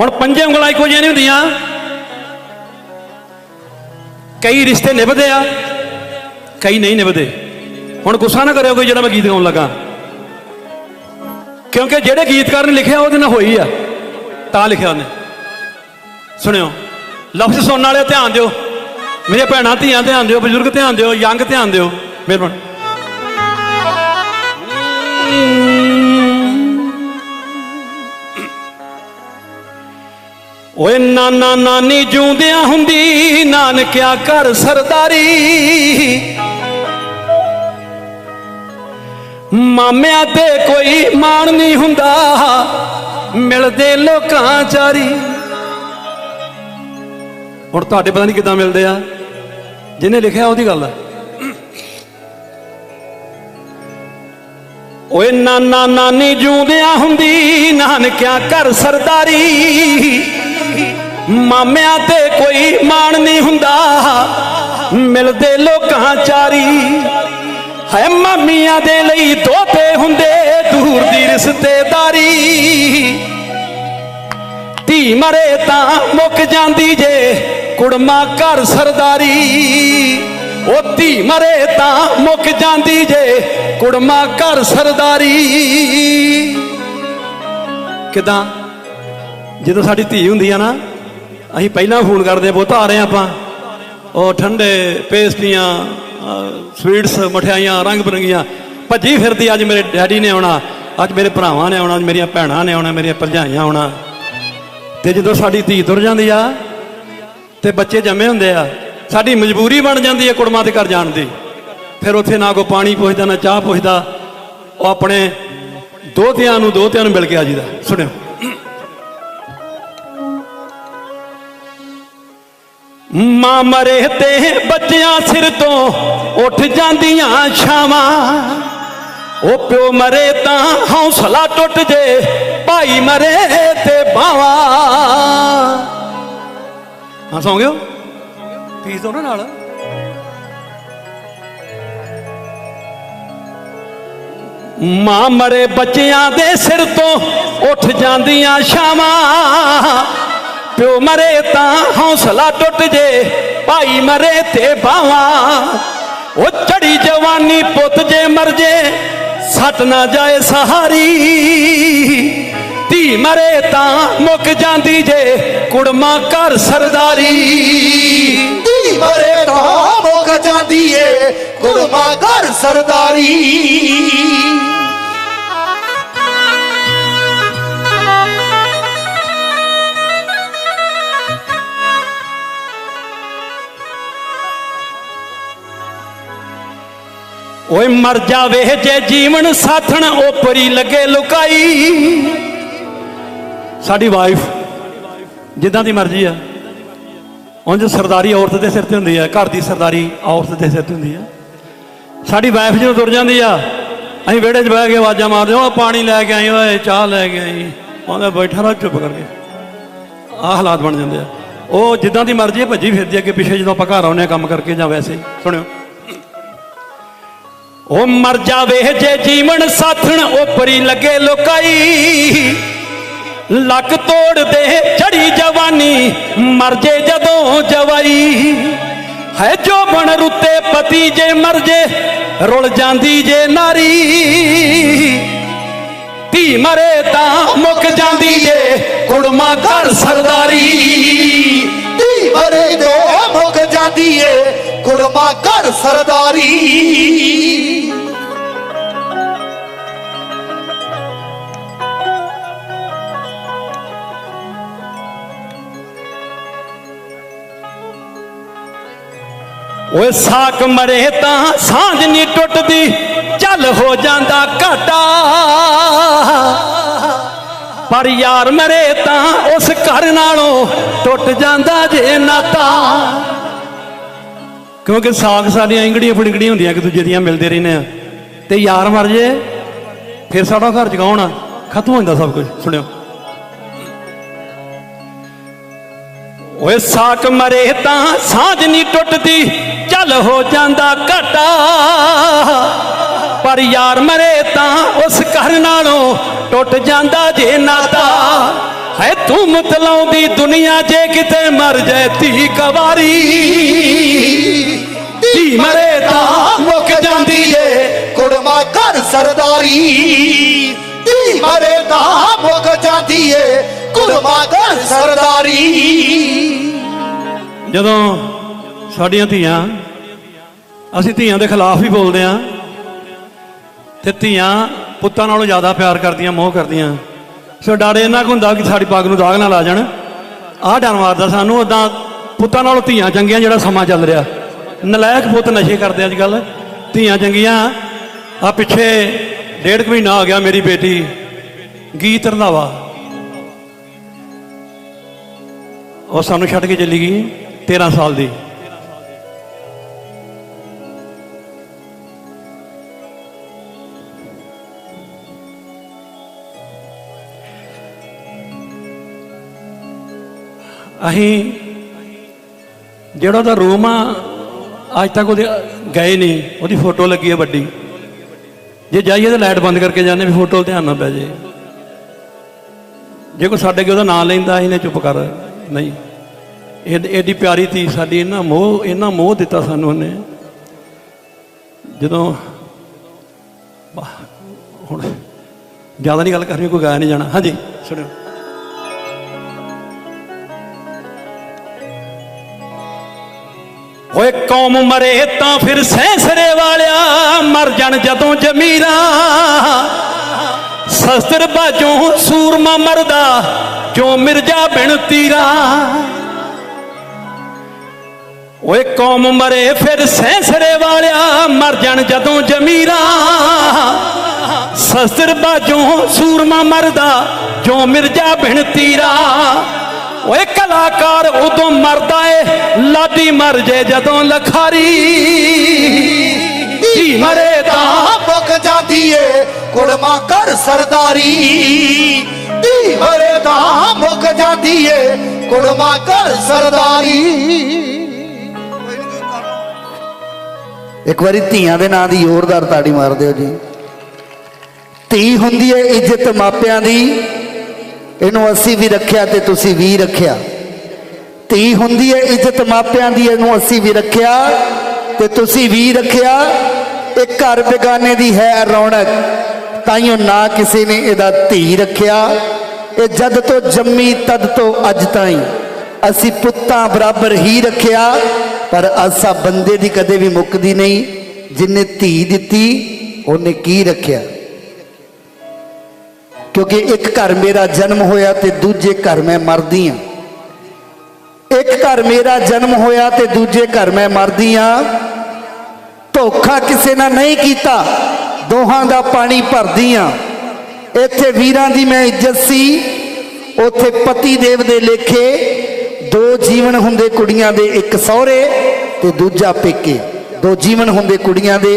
ਹੁਣ ਪੰਜੇ ਉਂਗਲਾਂ ਇੱਕੋ ਜਿਹੀਆਂ ਨਹੀਂ ਹੁੰਦੀਆਂ। ਕਈ ਰਿਸ਼ਤੇ ਨਿਭਦੇ ਆ, ਕਈ ਨਹੀਂ ਨਿਭਦੇ। ਹੁਣ ਗੁੱਸਾ ਨਾ ਕਰਿਓ ਕੋਈ ਜਿਹੜਾ ਮੈਂ ਗੀਤ ਗਾਉਣ ਲੱਗਾ। ਕਿਉਂਕਿ ਜਿਹੜੇ ਗੀਤਕਾਰ ਨੇ ਲਿਖਿਆ, ਉਹਦੇ ਨਾਲ ਹੋਈ ਆ। ਤਾਂ ਲਿਖਿਆ ਉਹਨੇ। ਸੁਣਿਓ, ਲਫ਼ਜ਼ ਸੁਣਨ ਵਾਲੇ ਧਿਆਨ ਦਿਓ। ਮੇਰੇ ਭੈਣਾਂ ਧੀਆਂ ਧਿਆਨ ਦਿਓ, ਬਜ਼ੁਰਗ ਧਿਆਨ ਦਿਓ, ਯੰਗ ਧਿਆਨ ਦਿਓ। ਮਿਹਰਬਾਨੀ। ਓਏ ਨਾਨਾ ਨਾਨੀ ਜੂੰਦਿਆਂ ਹੁੰਦੀ, ਨਾਨਕਿਆ ਘਰ ਸਰਦਾਰੀ। ਮਾਮਿਆਂ ਤੇ ਕੋਈ ਮਾਣ ਨਹੀਂ ਹੁੰਦਾ, ਮਿਲਦੇ ਲੋਕਾਂ ਚਾਰੀ। ਹੁਣ ਤੁਹਾਡੇ ਪਤਾ ਨਹੀਂ ਕਿਦਾਂ ਮਿਲਦੇ ਆ। ਜਿਹਨੇ ਲਿਖਿਆ ਉਹਦੀ ਗੱਲ ਆ। ਓਏ ਨਾਨਾ ਨਾਨੀ ਜੂੰਦਿਆਂ ਹੁੰਦੀ, ਨਾਨਕਿਆ ਘਰ ਸਰਦਾਰੀ। ਮਾਮਿਆਂ ਤੇ ਕੋਈ ਮਾਣ ਨਹੀਂ ਹੁੰਦਾ। ਮਿਲਦੇ ਲੋਕਾਂ ਚਾਰੀ। ਹੈ ਮਾਮੀਆਂ ਦੇ ਲਈ ਦੋਤੇ ਹੁੰਦੇ, ਦੂਰ ਦੀ ਰਿਸ਼ਤੇਦਾਰੀ। ਧੀ ਮਰੇ ਤਾਂ ਮੁੱਕ ਜਾਂਦੀ ਜੇ ਕੁੜਮਾ ਘਰ ਸਰਦਾਰੀ। ਉਹ ਧੀ ਮਰੇ ਤਾਂ ਮੁੱਕ ਜਾਂਦੀ ਜੇ ਕੁੜਮਾ ਘਰ ਸਰਦਾਰੀ। ਕਿਦਾਂ? ਜਦੋਂ ਸਾਡੀ ਧੀ ਹੁੰਦੀ ਆ ਨਾ ਅਸੀਂ ਪਹਿਲਾਂ ਫੋਨ ਕਰਦੇ ਆ ਪੁੱਤ ਆ ਰਹੇ ਆ ਆਪਾਂ। ਉਹ ਠੰਡੇ ਪੇਸਟੀਆਂ ਸਵੀਟਸ ਮਠਿਆਈਆਂ, ਰੰਗ ਬਰੰਗੀਆਂ। ਭੱਜੀ ਫਿਰਦੀ ਅੱਜ ਮੇਰੇ ਡੈਡੀ ਨੇ ਆਉਣਾ, ਅੱਜ ਮੇਰੇ ਭਰਾਵਾਂ ਨੇ ਆਉਣਾ ਮੇਰੀਆਂ ਭੈਣਾਂ ਨੇ ਆਉਣਾ, ਮੇਰੀਆਂ ਭਰਜਾਈਆਂ ਆਉਣਾ। ਤੇ ਜਦੋਂ ਸਾਡੀ ਧੀ ਤੁਰ ਜਾਂਦੀ ਆ, ਤੇ ਬੱਚੇ ਜੰਮੇ ਹੁੰਦੇ ਆ, ਸਾਡੀ ਮਜਬੂਰੀ ਬਣ ਜਾਂਦੀ ਹੈ ਕੁੜਮਾਂ ਦੇ ਘਰ ਜਾਣ ਦੀ। ਫਿਰ ਉੱਥੇ ਨਾ ਕੋ ਪਾਣੀ ਪੁੱਛਦਾ, ਨਾ ਚਾਹ ਪੁੱਛਦਾ। ਉਹ ਆਪਣੇ ਦੋਤਿਆਂ ਨੂੰ ਦੋਤਿਆਂ ਨੂੰ ਮਿਲ ਕੇ ਆ ਜੀਦਾ ਸੁਣਿਓ। ਮਾਂ ਮਰੇ ਤੇ ਬੱਚਿਆਂ ਸਿਰ ਤੋਂ ਉੱਠ ਜਾਂਦੀਆਂ ਛਾਵਾਂ। ਉਹ ਪਿਓ ਮਰੇ ਤਾਂ ਹੌਸਲਾ ਟੁੱਟ ਜੇ, ਭਾਈ ਮਰੇ ਤੇ ਬਾਵਾ। ਹਾਂ, ਸੌਂ ਗਿਓ ਪੀਸ ਦੋ ਨਾ ਨਾਲ? ਮਾਂ ਮਰੇ ਬੱਚਿਆਂ ਦੇ ਸਿਰ ਤੋਂ ਉੱਠ ਜਾਂਦੀਆਂ ਛਾਵਾਂ। ਪਿਓ ਮਰੇ ਤਾਂ ਹੌਸਲਾ ਟੁੱਟ ਜੇ, ਭਾਈ ਮਰੇ ਤੇ ਬਾਵਾ। ਉਹ ਚੜੀ ਜਵਾਨੀ ਪੁੱਤ ਜੇ ਮਰ ਜੇ, ਸੱਟ ਨਾ ਜਾਏ ਸਹਾਰੀ। ਧੀ ਮਰੇ ਤਾਂ ਮੁੱਕ ਜਾਂਦੀ ਜੇ, ਕੁੜਮਾ ਘਰ ਸਰਦਾਰੀ। ਧੀ ਮਰੇ ਤਾਂ ਮੁੱਕ ਜਾਂਦੀ ਏ, ਕੁੜਮਾ ਘਰ ਸਰਦਾਰੀ। ਓਏ ਮਰ ਜਾਵੇ ਜੇ ਜੀਵਨ ਸਾਥਣ ਉਪਰੀ ਲੱਗੇ ਲੁਕਾਈ। ਸਾਡੀ ਵਾਈਫ ਜਿੱਦਾਂ ਦੀ ਮਰਜ਼ੀ ਆ। ਉਂਝ ਸਰਦਾਰੀ ਔਰਤ ਦੇ ਸਿਰ ਤੇ ਹੁੰਦੀ ਆ, ਘਰ ਦੀ ਸਰਦਾਰੀ ਔਰਤ ਦੇ ਸਿਰ ਤੇ ਹੁੰਦੀ ਆ। ਸਾਡੀ ਵਾਈਫ ਜਦੋਂ ਤੁਰ ਜਾਂਦੀ ਆ, ਅਸੀਂ ਵਿਹੜੇ 'ਚ ਬਹਿ ਕੇ ਆਵਾਜ਼ਾਂ ਮਾਰਦੇ ਉਹ ਪਾਣੀ ਲੈ ਕੇ ਆਈ, ਓਏ ਚਾਹ ਲੈ ਕੇ ਆਈ। ਉਹਦਾ ਬੈਠਾ ਰਹਾ ਚੁੱਪ ਕਰਕੇ। ਆਹ ਹਾਲਾਤ ਬਣ ਜਾਂਦੇ ਆ। ਉਹ ਜਿੱਦਾਂ ਦੀ ਮਰਜ਼ੀ ਆ, ਭੱਜੀ ਫਿਰਦੀ ਅੱਗੇ ਪਿੱਛੇ ਜਦੋਂ ਆਪਾਂ ਘਰ ਆਉਂਦੇ ਆ, ਕੰਮ ਕਰਕੇ ਜਾਂ ਵੈਸੇ। ਸੁਣਿਓ। ਉਹ ਮਰ ਜਾਵੇ ਜੇ ਜੀਵਨ ਸਾਥਣ ਉਪਰੀ ਲੱਗੇ ਲੋਕਾਈ। ਲੱਕ ਤੋੜ ਦੇ ਚੜੀ ਜਵਾਨੀ, ਮਰ ਜੇ ਜਦੋਂ ਜਵਾਈ। ਹੈ ਜੋ ਬਣ ਰੁੱਤੇ ਪਤੀ ਜੇ ਮਰ ਜੇ, ਰੁਲ ਜਾਂਦੀ ਜੇ ਨਾਰੀ। ਧੀ ਮਰੇ ਤਾਂ ਮੁੱਕ ਜਾਂਦੀ ਜੇ, ਕੁੜਮਾ ਘਰ ਸਰਦਾਰੀ। ਮਰੇ ਤੋਂ ਮੁੱਕ ਜਾਂਦੀ ਏ ਕੁੜਮਾ ਘਰ ਸਰਦਾਰੀ। ਓਏ ਸਾਕ ਮਰੇ ਤਾਂ ਸਾਂਝ ਨਹੀਂ ਟੁੱਟਦੀ, ਚੱਲ ਹੋ ਜਾਂਦਾ ਘਾਟਾ। ਪਰ ਯਾਰ ਮਰੇ ਤਾਂ ਉਸ ਘਰ ਨਾਲੋਂ ਟੁੱਟ ਜਾਂਦਾ ਜੇ ਨਾਤਾ ਕਿਉਂਕਿ ਸਾਗ ਸਾਡੀਆਂ ਇੰਗੜੀਆਂ ਫੜਿੰਗੜੀਆਂ ਹੁੰਦੀਆਂ ਇੱਕ ਦੂਜੇ ਦੀਆਂ ਮਿਲਦੇ ਰਹਿੰਦੇ ਆ। ਤੇ ਯਾਰ ਮਰ ਜੇ, ਫਿਰ ਸਾਡਾ ਘਰ ਜਗਾਉਣਾ ਖਤਮ ਹੋ ਜਾਂਦਾ ਸਭ ਕੁਝ, ਸੁਣਿਓ। ਓਏ ਸਾਕ ਮਰੇ ਤਾਂ ਸਾਂਝ ਨਹੀਂ ਟੁੱਟਦੀ, ਚੱਲ ਹੋ ਜਾਂਦਾ ਘਾਟਾ। ਪਰ ਯਾਰ ਮਰੇ ਤਾਂ ਉਸ ਘਰ ਨਾਲੋਂ ਟੁੱਟ ਜਾਂਦਾ ਜੇ ਨਾਤਾ। ਹੈ ਤੂੰ ਮਤਲਾਉਂਦੀ ਦੁਨੀਆ ਜੇ ਕਿਤੇ ਮਰ ਜਾਏ ਧੀ ਕਵਾਰੀ। ਧੀ ਮਰੇ ਤਾਂ ਮੁੱਕ ਜਾਂਦੀ ਏ ਕੁੜਮਾ ਘਰ ਸਰਦਾਰੀ। ਧੀ ਮਰੇ ਤਾਂ ਮੁੱਕ ਜਾਂਦੀ ਏ ਕੁੜਮਾ ਘਰ ਸਰਦਾਰੀ। ਜਦੋਂ ਸਾਡੀਆਂ ਧੀਆਂ, ਅਸੀਂ ਧੀਆਂ ਦੇ ਖਿਲਾਫ ਵੀ ਬੋਲਦੇ ਆ। ਤੇ ਧੀਆਂ ਪੁੱਤਾਂ ਨਾਲੋਂ ਜ਼ਿਆਦਾ ਪਿਆਰ ਕਰਦੀਆਂ, ਮੋਹ ਕਰਦੀਆਂ। ਸੋ ਡਰ ਇਹਨਾਂ ਕੁ ਹੁੰਦਾ ਕਿ ਸਾਡੀ ਪੱਗ ਨੂੰ ਦਾਗ ਨਾ ਲਾ ਜਾਣ। ਆਹ ਡਰ ਮਾਰਦਾ ਸਾਨੂੰ ਉਦਾਂ ਪੁੱਤਾਂ ਨਾਲੋਂ ਧੀਆਂ ਚੰਗੀਆਂ ਜਿਹੜਾ ਸਮਾਂ ਚੱਲ ਰਿਹਾ। ਨਲਾਇਕ ਪੁੱਤ ਨਸ਼ੇ ਕਰਦੇ ਅੱਜ ਕੱਲ ਧੀਆਂ ਚੰਗੀਆਂ। ਆ ਪਿੱਛੇ ਡੇਢ ਕੁ ਮਹੀਨਾ ਆ ਗਿਆ ਮੇਰੀ ਬੇਟੀ। ਗੀਤ ਰੰਧਾਵਾ। ਉਹ ਸਾਨੂੰ ਛੱਡ ਕੇ ਚਲੀ ਗਈ 13 ਸਾਲ ਦੀ। ਅਸੀਂ ਜਿਹੜਾ ਉਹਦਾ ਰੂਮ ਆ, ਅੱਜ ਤੱਕ ਉਹਦੇ ਗਏ ਨਹੀਂ। ਉਹਦੀ ਫੋਟੋ ਲੱਗੀ ਹੈ ਵੱਡੀ। ਜੇ ਜਾਈਏ ਤਾਂ ਲਾਈਟ ਬੰਦ ਕਰਕੇ ਜਾਂਦੇ ਵੀ ਫੋਟੋ ਧਿਆਨ ਨਾ ਪੈ ਜੇ ਜੇ ਕੋਈ ਸਾਡੇ ਅੱਗੇ ਉਹਦਾ ਨਾਂ ਲੈਂਦਾ, ਅਸੀਂ ਚੁੱਪ ਕਰ, ਨਹੀਂ। ਇਹ ਐਡੀ ਪਿਆਰੀ ਧੀ ਸਾਡੀ ਇਹਨਾਂ ਮੋਹ ਇਹਨਾਂ ਮੋਹ ਦਿੱਤਾ ਸਾਨੂੰ ਉਹਨੇ। ਜਦੋਂ ਹੁਣ ਜ਼ਿਆਦਾ ਨਹੀਂ ਗੱਲ ਕਰਨੀ, ਕੋਈ ਗਾਇਆ ਨਹੀਂ ਜਾਣਾ। ਹਾਂਜੀ, ਸੁਣਿਓ। ਓਏ ਕੌਮ ਮਰੇ ਤਾਂ ਫਿਰ ਸੈਂਸਰੇ ਵਾਲਿਆ ਮਰ ਜਾਣ ਜਦੋਂ ਜਮੀਰਾ ਸ਼ਸਤਰ ਬਾਜੋਂ ਸੂਰਮਾ ਮਰਦਾ, ਜੋ ਮਿਰਜਾ ਬਿਨ ਤੀਰਾ। ਓਏ ਕੌਮ ਮਰੇ ਫਿਰ ਸੈਂਸਰੇ ਵਾਲਿਆ ਮਰ ਜਾਣ ਜਦੋਂ ਜਮੀਰਾ। ਸ਼ਸਤਰ ਬਾਜੋਂ ਸੂਰਮਾ ਮਰਦਾ, ਜੋ ਮਿਰਜਾ ਬਿਨ ਤੀਰਾ। ਓਏ ਕਲਾਕਾਰ ਉਦੋਂ ਮਰਦਾ ਏ, ਲਾਡੀ ਮਰ ਜੇ ਜਦੋਂ ਲਖਾਰੀ। ਧੀ ਮਰੇ ਤਾਂ ਤਾਂ ਜਾਂਦੀ ਏ, ਕੁੜਮਾ ਘਰ ਸਰਦਾਰੀ। ਧੀ ਮਰੇ ਤਾਂ ਮੁੱਕ ਜਾਂਦੀ ਏ, ਕੁੜਮਾ ਘਰ ਸਰਦਾਰੀ। ਇੱਕ ਵਾਰੀ ਧੀਆਂ ਦੇ ਨਾਂ ਦੀ ਜ਼ੋਰਦਾਰ ਤਾੜੀ ਮਾਰ ਦਿਓ ਜੀ। ਧੀ ਹੁੰਦੀ ਹੈ ਇੱਜ਼ਤ ਮਾਪਿਆਂ ਦੀ ਇਹਨੂੰ ਅਸੀਂ ਵੀ ਰੱਖਿਆ ਤੇ ਤੁਸੀਂ ਵੀ ਰੱਖਿਆ। ਧੀ ਹੁੰਦੀ ਹੈ ਇੱਜ਼ਤ ਮਾਪਿਆਂ ਦੀ ਇਹਨੂੰ ਅਸੀਂ ਵੀ ਰੱਖਿਆ ਤੇ ਤੁਸੀਂ ਵੀ ਰੱਖਿਆ। ਇਹ ਘਰ ਬੇਗਾਨੇ ਦੀ ਹੈ ਰੌਣਕ, ਤਾਈਓ ਨਾ ਕਿਸੇ ਨੇ ਇਹਦਾ ਧੀ ਰੱਖਿਆ। ਇਹ ਜਦ ਤੋਂ ਜੰਮੀ, ਤਦ ਤੋਂ ਅੱਜ ਤਾਈਂ। ਅਸੀਂ ਪੁੱਤਾਂ ਬਰਾਬਰ ਹੀ ਰੱਖਿਆ, ਪਰ ਆਸਾ ਬੰਦੇ ਦੀ ਕਦੇ ਵੀ ਮੁੱਕਦੀ ਨਹੀਂ। ਜਿਨੇ ਧੀ ਦਿੱਤੀ, ਉਹਨੇ ਕੀ ਰੱਖਿਆ? ਕਿਉਂਕਿ ਇੱਕ ਘਰ ਮੇਰਾ ਜਨਮ ਹੋਇਆ ਤੇ ਦੂਜੇ ਘਰ ਮੈਂ ਮਰਦੀ ਆ ਇੱਕ ਘਰ ਮੇਰਾ ਜਨਮ ਹੋਇਆ ਤੇ ਦੂਜੇ ਘਰ ਮੈਂ ਮਰਦੀ ਆ ਧੋਖਾ ਕਿਸੇ ਨਾਲ ਨਹੀਂ ਕੀਤਾ। ਦੋਹਾਂ ਦਾ ਪਾਣੀ ਭਰਦੀ ਆ ਇੱਥੇ ਵੀਰਾਂ ਦੀ ਮੈਂ ਇੱਜ਼ਤ ਸੀ। ਉੱਥੇ ਪਤੀ ਦੇਵ ਦੇ ਲੇਖੇ, ਦੋ ਜੀਵਨ ਹੁੰਦੇ ਕੁੜੀਆਂ ਦੇ ਇੱਕ ਸਹੁਰੇ ਤੇ ਦੂਜਾ ਪੇਕੇ। ਦੋ ਜੀਵਨ ਹੁੰਦੇ ਕੁੜੀਆਂ ਦੇ